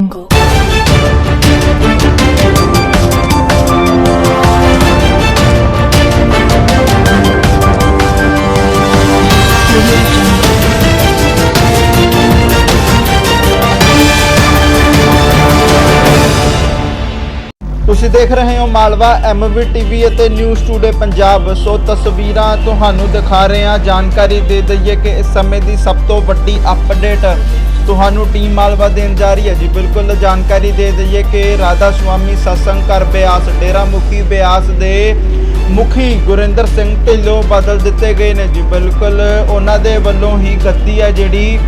Jungle. ਤੁਸੀਂ ਦੇਖ ਰਹੇ ਹੋ ਮਾਲਵਾ ਐਮਵੀ ਟੀਵੀ ਅਤੇ ਨਿਊਜ਼ ਟੂਡੇ ਪੰਜਾਬ ਸੋ ਤਸਵੀਰਾਂ ਤੁਹਾਨੂੰ ਦਿਖਾ ਰਹੇ ਹਾਂ ਜਾਣਕਾਰੀ ਦੇ ਦਈਏ ਕਿ ਇਸ ਸਮੇਂ ਦੀ ਸਭ ਤੋਂ ਵੱਡੀ ਅਪਡੇਟ ਤੁਹਾਨੂੰ ਟੀਮ ਮਾਲਵਾ ਦੇਣ ਜਾ ਰਹੀ ਹੈ ਜੀ। ਬਿਲਕੁਲ ਜਾਣਕਾਰੀ ਦੇ ਦਈਏ ਕਿ ਰਾਧਾ ਸੁਆਮੀ ਸਤਸੰਗ ਘਰ ਬਿਆਸ, ਡੇਰਾ ਮੁਖੀ ਬਿਆਸ ਦੇ ਮੁਖੀ ਗੁਰਿੰਦਰ ਸਿੰਘ ਢਿੱਲੋਂ ਬਦਲ ਦਿੱਤੇ ਗਏ ਨੇ ਜੀ। ਬਿਲਕੁਲ ਉਹਨਾਂ ਦੇ ਵੱਲੋਂ ਹੀ ਗੱਦੀ ਹੈ ਜਿਹੜੀ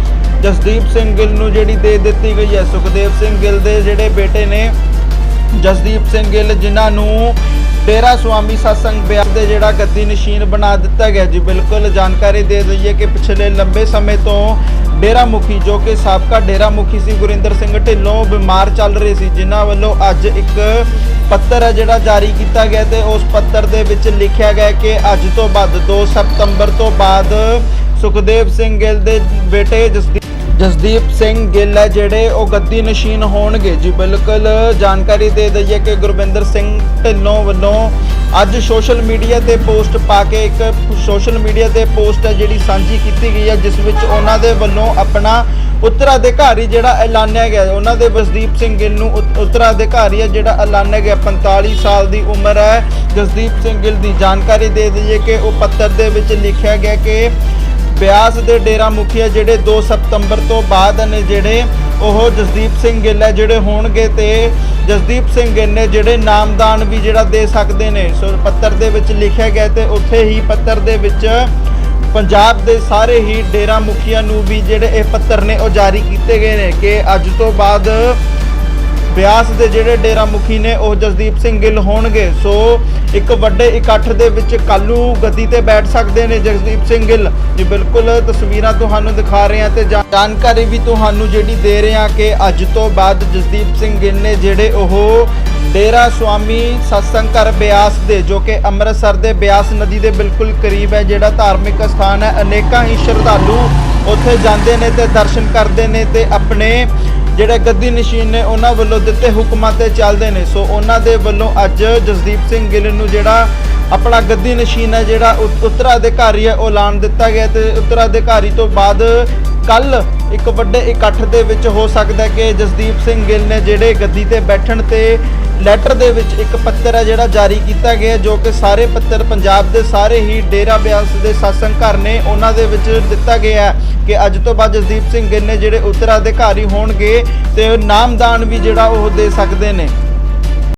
ਜਸਦੀਪ ਸਿੰਘ ਗਿੱਲ ਨੂੰ ਜਿਹੜੀ ਦੇ ਦਿੱਤੀ ਗਈ ਹੈ। ਸੁਖਦੇਵ ਸਿੰਘ ਗਿੱਲ ਦੇ ਜਿਹੜੇ ਬੇਟੇ ਨੇ ਜਸਦੀਪ ਸਿੰਘ ਗਿੱਲ, ਜਿਨ੍ਹਾਂ ਨੂੰ ਡੇਰਾ ਸੁਆਮੀ ਸਤਸੰਗ ਬਿਆਸ ਦੇ ਜਿਹੜਾ ਗੱਦੀ ਨਸ਼ੀਨ ਬਣਾ ਦਿੱਤਾ ਗਿਆ ਜੀ, ਬਿਲਕੁਲ ਜਾਣਕਾਰੀ ਦੇ ਦਈਏ ਕਿ ਪਿਛਲੇ ਲੰਬੇ ਸਮੇਂ ਤੋਂ ਡੇਰਾ ਮੁਖੀ ਜੋ ਕਿ ਸਾਬਕਾ ਡੇਰਾ ਮੁਖੀ ਸੀ ਗੁਰਿੰਦਰ ਸਿੰਘ ਢਿੱਲੋਂ ਬਿਮਾਰ ਚੱਲ ਰਹੇ ਸੀ, ਜਿਨ੍ਹਾਂ ਵੱਲੋਂ ਅੱਜ ਇੱਕ ਪੱਤਰ ਹੈ ਜਿਹੜਾ ਜਾਰੀ ਕੀਤਾ ਗਿਆ ਤੇ ਉਸ ਪੱਤਰ ਦੇ ਵਿੱਚ ਲਿਖਿਆ ਗਿਆ ਕਿ ਅੱਜ ਤੋਂ ਬਾਅਦ 2 ਸਤੰਬਰ ਤੋਂ ਬਾਅਦ ਸੁਖਦੇਵ ਸਿੰਘ ਗਿੱਲ ਦੇ ਬੇਟੇ ਜਸਦੀਪ ਜਸਦੀਪ ਸਿੰਘ ਗਿੱਲ ਹੈ ਜਿਹੜੇ ਉਹ ਗੱਦੀ ਨਸ਼ੀਨ ਹੋਣਗੇ ਜੀ, ਬਿਲਕੁਲ ਜਾਣਕਾਰੀ ਦੇ ਦਈਏ ਕਿ ਗੁਰਵਿੰਦਰ ਸਿੰਘ ਢਿੱਲੋਂ ਵੱਲੋਂ ਅੱਜ ਸੋਸ਼ਲ ਮੀਡੀਆ ਤੇ ਪੋਸਟ ਪਾ ਕੇ ਇੱਕ ਸੋਸ਼ਲ ਮੀਡੀਆ ਤੇ ਪੋਸਟ ਹੈ ਜਿਹੜੀ ਸਾਂਝੀ ਕੀਤੀ ਗਈ ਹੈ, ਜਿਸ ਵਿੱਚ ਉਹਨਾਂ ਦੇ ਵੱਲੋਂ ਆਪਣਾ ਉੱਤਰਾਧਿਕਾਰੀ ਜਿਹੜਾ ਐਲਾਨਿਆ ਗਿਆ ਉਹਨਾਂ ਦੇ ਜਸਦੀਪ ਸਿੰਘ ਗਿੱਲ ਨੂੰ ਉਤ- ਉੱਤਰਾਧਿਕਾਰੀ ਹੈ ਜਿਹੜਾ ਐਲਾਨਿਆ ਗਿਆ 45 ਸਾਲ ਦੀ ਉਮਰ ਹੈ। ਜਸਦੀਪ ਸਿੰਘ ਗਿੱਲ ਦੀ ਜਾਣਕਾਰੀ ਦੇ ਦਈਏ ਕਿ ਉਹ ਪੱਤਰ ਦੇ ਵਿੱਚ ਲਿਖਿਆ ਗਿਆ ਕਿ ਬਿਆਸ ਦੇ ਡੇਰਾ ਮੁਖੀਆ ਜਿਹੜੇ 2 ਸਤੰਬਰ ਤੋਂ ਬਾਅਦ ਨੇ ਜਿਹੜੇ ਉਹ ਜਸਦੀਪ ਸਿੰਘ ਗਿੱਲ ਹੈ, ਜਿਹੜੇ ਹੋਣਗੇ ਤੇ ਜਸਦੀਪ ਸਿੰਘ ਗਿੱਲ ਨੇ ਜਿਹੜੇ ਨਾਮਦਾਨ ਵੀ ਜਿਹੜਾ ਦੇ ਸਕਦੇ ਨੇ, ਸੋ ਪੱਤਰ ਦੇ ਵਿੱਚ ਲਿਖਿਆ ਗਿਆ ਤੇ ਉੱਥੇ ਹੀ ਪੱਤਰ ਦੇ ਵਿੱਚ ਪੰਜਾਬ ਦੇ ਸਾਰੇ ਹੀ ਡੇਰਾ ਮੁਖੀਆਂ ਨੂੰ ਵੀ ਜਿਹੜੇ ਇਹ ਪੱਤਰ ਨੇ ਉਹ ਜਾਰੀ ਕੀਤੇ ਗਏ ਨੇ ਕਿ ਅੱਜ ਤੋਂ ਬਾਅਦ ਬਿਆਸ ਦੇ ਜਿਹੜੇ ਡੇਰਾ ਮੁਖੀ ਨੇ ਉਹ ਜਸਦੀਪ ਸਿੰਘ ਗਿੱਲ ਹੋਣਗੇ। ਸੋ ਇੱਕ ਵੱਡੇ ਇਕੱਠ ਦੇ ਵਿੱਚ ਕੱਲੂ ਗੱਦੀ ਤੇ ਬੈਠ ਸਕਦੇ ਨੇ ਜਸਦੀਪ ਸਿੰਘ ਗਿੱਲ। ਜੀ ਬਿਲਕੁਲ ਤਸਵੀਰਾਂ ਤੁਹਾਨੂੰ ਦਿਖਾ ਰਹੇ ਹਾਂ ਤੇ ਜਾਣਕਾਰੀ ਵੀ ਤੁਹਾਨੂੰ ਜਿਹੜੀ ਦੇ ਰਹੇ ਹਾਂ ਕਿ ਅੱਜ ਤੋਂ ਬਾਅਦ ਜਸਦੀਪ ਸਿੰਘ ਗਿੱਲ ਨੇ ਜਿਹੜੇ ਉਹ ਡੇਰਾ ਸੁਆਮੀ ਸਤਸੰਗ ਘਰ ਬਿਆਸ ਦੇ, ਜੋ ਕਿ ਅੰਮ੍ਰਿਤਸਰ ਦੇ ਬਿਆਸ ਨਦੀ ਦੇ ਬਿਲਕੁਲ ਕਰੀਬ ਹੈ, ਜਿਹੜਾ ਧਾਰਮਿਕ ਸਥਾਨ ਹੈ, ਅਨੇਕਾਂ ਹੀ ਸ਼ਰਧਾਲੂ ਉੱਥੇ ਜਾਂਦੇ ਨੇ ਤੇ ਦਰਸ਼ਨ ਕਰਦੇ ਨੇ ਤੇ ਆਪਣੇ ਜਿਹੜੇ ਗੱਦੀ ਨਸ਼ੀਨ ਨੇ ਉਹਨਾਂ ਵੱਲੋਂ ਦਿੱਤੇ ਹੁਕਮਾਂ ਤੇ ਚੱਲਦੇ ਨੇ। ਸੋ ਉਹਨਾਂ ਦੇ ਵੱਲੋਂ ਅੱਜ ਜਸਦੀਪ ਸਿੰਘ ਗਿੱਲ ਨੂੰ ਜਿਹੜਾ ਆਪਣਾ ਗੱਦੀ ਨਸ਼ੀਨ ਹੈ, ਜਿਹੜਾ ਉ- ਉੱਤਰਾਧਿਕਾਰੀ ਹੈ, ਉਹ ਐਲਾਨ ਦਿੱਤਾ ਗਿਆ ਤੇ ਉੱਤਰਾਧਿਕਾਰੀ ਤੋਂ ਬਾਅਦ ਕੱਲ ਇੱਕ ਵੱਡੇ ਇਕੱਠ ਦੇ ਵਿੱਚ ਹੋ ਸਕਦਾ ਕਿ ਜਸਦੀਪ ਸਿੰਘ ਗਿੱਲ ਨੇ ਜਿਹੜੇ ਗੱਦੀ ਤੇ ਬੈਠਣ ਤੇ ਲੈਟਰ ਦੇ ਵਿੱਚ ਇੱਕ ਪੱਤਰ ਹੈ ਜਿਹੜਾ ਜਾਰੀ ਕੀਤਾ ਗਿਆ ਜੋ ਕਿ ਸਾਰੇ ਪੱਤਰ ਪੰਜਾਬ ਦੇ ਸਾਰੇ ਹੀ ਡੇਰਾ ਬਿਆਸ ਦੇ ਸਾਸੰਗ ਘਰ ਨੇ। ਉਹਨਾਂ ਦੇ ਵਿੱਚ ਦਿੱਤਾ ਗਿਆ ਹੈ ਕਿ ਅੱਜ ਤੋਂ ਬਾਅਦ ਜਸਦੀਪ ਸਿੰਘ ਗਿੱਲ ਨੇ ਜਿਹੜੇ ਉੱਤਰਾਧਿਕਾਰੀ ਹੋਣਗੇ ਤੇ ਨਾਮਦਾਨ ਵੀ ਜਿਹੜਾ ਉਹ ਦੇ ਸਕਦੇ ਨੇ।